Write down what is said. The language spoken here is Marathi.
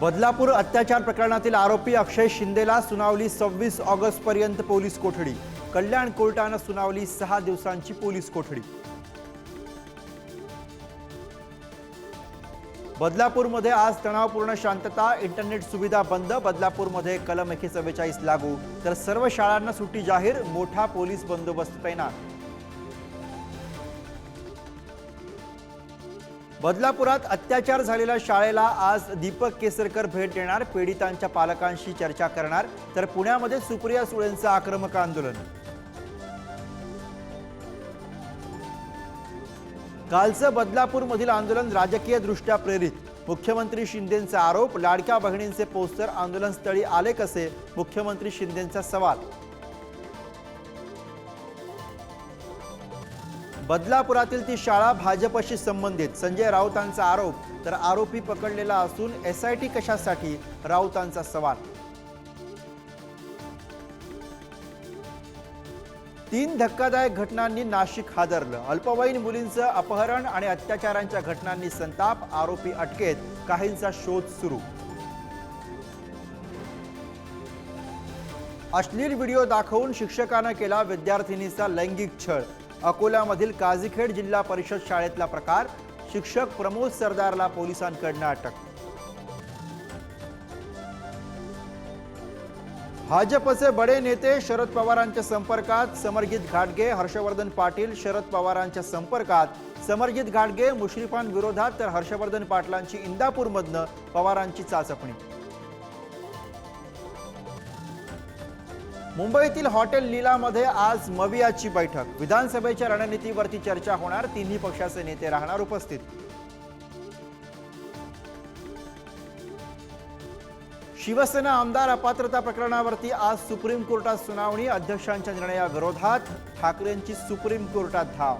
बदलापूर अत्याचार प्रकरणातील आरोपी अक्षय शिंदेला सुनावली सव्वीस ऑगस्ट पर्यंत पोलीस कोठडी. कल्याण कोर्टानं सुनावली सहा दिवसांची पोलीस कोठडी. बदलापूरमध्ये आज तणावपूर्ण शांतता इंटरनेट सुविधा बंद बदलापूरमध्ये कलम एकशे चव्वेचाळीस लागू. तर सर्व शाळांना सुट्टी जाहीर मोठा पोलीस बंदोबस्त तैनात. बदलापुरात अत्याचार झालेल्या शाळेला आज दीपक केसरकर भेट देणार. पीडितांच्या पालकांशी चर्चा करणार. तर पुण्यामध्ये सुप्रिया सुळेंचं आक्रमक आंदोलन. कालचं बदलापूरमधील आंदोलन राजकीय दृष्ट्या प्रेरित. मुख्यमंत्री शिंदेंचा आरोप लाडक्या बहिणींचे पोस्टर आंदोलनस्थळी आले कसे? मुख्यमंत्री शिंदेंचा सवाल. बदलापुरातील ती शाळा भाजपशी संबंधित. संजय राऊतांचा आरोप तर आरोपी पकडलेला असून एस आय टी कशासाठी? राऊतांचा सवाल. तीन धक्कादायक घटनांनी नाशिक हादरलं. अल्पवयीन मुलींचं अपहरण आणि अत्याचारांच्या घटनांनी संताप आरोपी अटकेत. काहींचा शोध सुरू. अश्लील व्हिडिओ दाखवून शिक्षकानं केला विद्यार्थिनीचा लैंगिक छळ. अकोल्यामधील काझीखेड जिल्हा परिषद शाळेतला प्रकार शिक्षक प्रमोद सरदारला पोलिसांकडनं अटक. भाजपचे बडे नेते शरद पवारांच्या संपर्कात समरजित घाटगे हर्षवर्धन पाटील शरद पवारांच्या संपर्कात समरजित घाटगे मुश्रीफांविरोधात तर हर्षवर्धन पाटलांची इंदापूरमधनं पवारांची चाचपणी. मुंबईतील हॉटेल लीलामध्ये आज मवियाची बैठक. विधानसभेच्या रणनीतीवरती चर्चा होणार तिन्ही पक्षाचे नेते राहणार उपस्थित. शिवसेना आमदार अपात्रता प्रकरणावरती आज सुप्रीम कोर्टात सुनावणी अध्यक्षांच्या निर्णयाविरोधात ठाकरेंची सुप्रीम कोर्टात धाव.